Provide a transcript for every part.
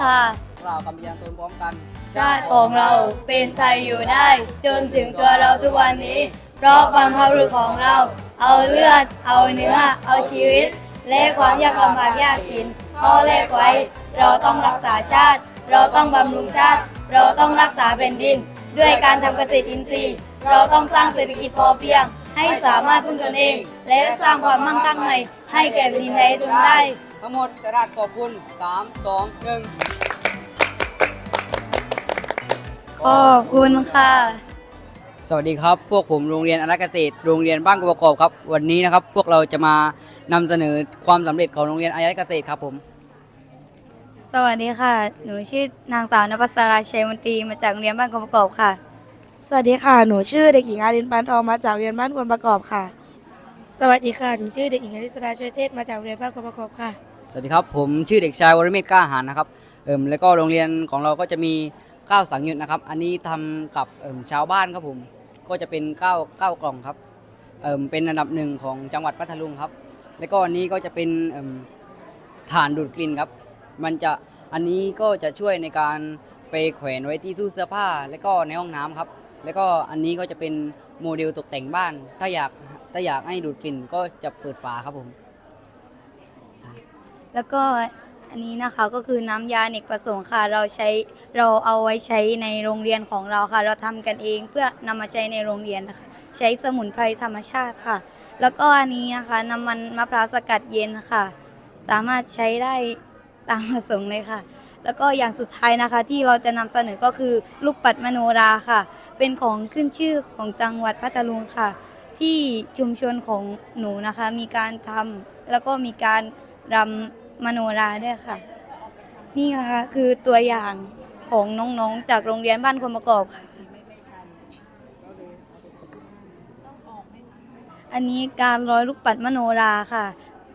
ค่ะกล่าวคำพยานตนพร้อมกันชาติของเราเป็นไทยอยู่ได้ จนถึงตัวเราทุกวันนี้ เพราะบรรพบุรุษของเรา เอาเลือด เอาเนื้อ เอาชีวิต และความยากลำบากยากเข็นพ่อแลกไว้ เราต้องรักษาชาติ เราต้องบำรุงชาติ เราต้องรักษาแผ่นดิน ด้วยการทำเกษตรอินทรีย์ เราต้องสร้างเศรษฐกิจพอเพียง ให้สามารถพึ่งตนเอง และสร้างความมั่งคั่งใหม่ให้แก่แผ่นดินไทยจงได้ ทั้งหมดกระดาษขอบคุณ3 2ขอบคุณค่ะ1สวัสดีครับ พวกผมโรงเรียนอนาเกษตร โรงเรียนบ้านกบกอบครับ วันนี้นะครับ พวกเราจะมานำเสนอความสำเร็จของโรงเรียนอนาเกษตรครับผม สวัสดีค่ะ หนูชื่อนางสาวนภัสราชัยมนตรีมาจากโรงเรียนบ้านกองประกอบค่ะ สวัสดีค่ะ หนูชื่อเด็กหญิงอารินปานทองมาจากโรงเรียนบ้านควรประกอบค่ะ สวัสดีค่ะ หนูชื่อเด็กหญิงอริสราช่วยเทศมาจากโรงเรียนบ้านควรประกอบค่ะ สวัสดีครับ ผมชื่อเด็กชายวรเมธกล้าหาญนะครับเอิมแล้วก็โรงเรียนของเราก็จะมีก้าวสังยุตนะครับ อันนี้ทำกับเอิมชาวบ้านครับผมก็จะเป็นก้าวก้าวกล่องครับเอิมเป็นอันดับหนึ่งของจังหวัดพัทลุงครับ แล้วก็อันนี้ก็จะเป็นเอิมฐานดูดกลิ่นครับ มันจะอันนี้ก็จะช่วยในการไปแขวนไว้ที่ตู้เสื้อผ้า แล้วก็ในห้องน้ำครับ แล้วก็อันนี้ก็จะเป็นโมเดลตกแต่งบ้าน ถ้าอยากถ้าอยากให้ดูดกลิ่นก็จะเปิดฝาครับผม แล้วก็อันนี้นะคะก็คือน้ำยาเนกประสงค์ค่ะ เราใช้เราเอาไว้ใช้ในโรงเรียนของเราค่ะ เราทำกันเองเพื่อนำมาใช้ในโรงเรียนนะคะ ใช้สมุนไพรธรรมชาติค่ะ แล้วก็อันนี้นะคะน้ำมันมะพร้าวสกัดเย็นค่ะ สามารถใช้ได้ตามประสงค์เลยค่ะ แล้วก็อย่างสุดท้ายนะคะที่เราจะนำเสนอก็คือลูกปัดมโนราค่ะ เป็นของขึ้นชื่อของจังหวัดพัทลุงค่ะ ที่ชุมชนของหนูนะคะ มีการทำแล้วก็มีการรำ มโนราด้วยค่ะ นี่นะคะคือตัวอย่างของน้องๆ จากโรงเรียนบ้านคนประกอบค่ะ อันนี้การร้อยลูกปัดมโนราค่ะ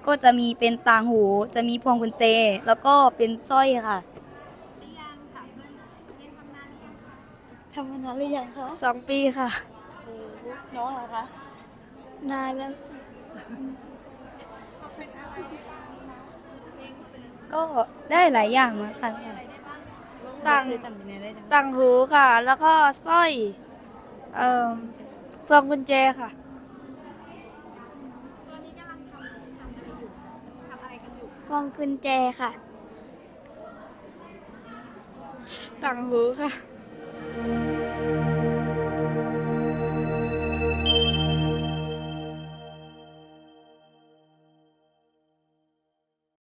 ก็จะมีเป็นต่างหู จะมีพวงกุญแจแล้วก็เป็นสร้อยค่ะทำมานานหรือยังคะสองปีค่ะ น้องเหรอคะ นานแล้ว ก็ได้หลายอย่างเหมือนกันค่ะต่างเคยทำเป็นอะไรได้บ้างต่างหูค่ะ แล้วก็สร้อยเอ่อพวงกุญแจค่ะ พวงกุญแจค่ะ ต่างหูค่ะ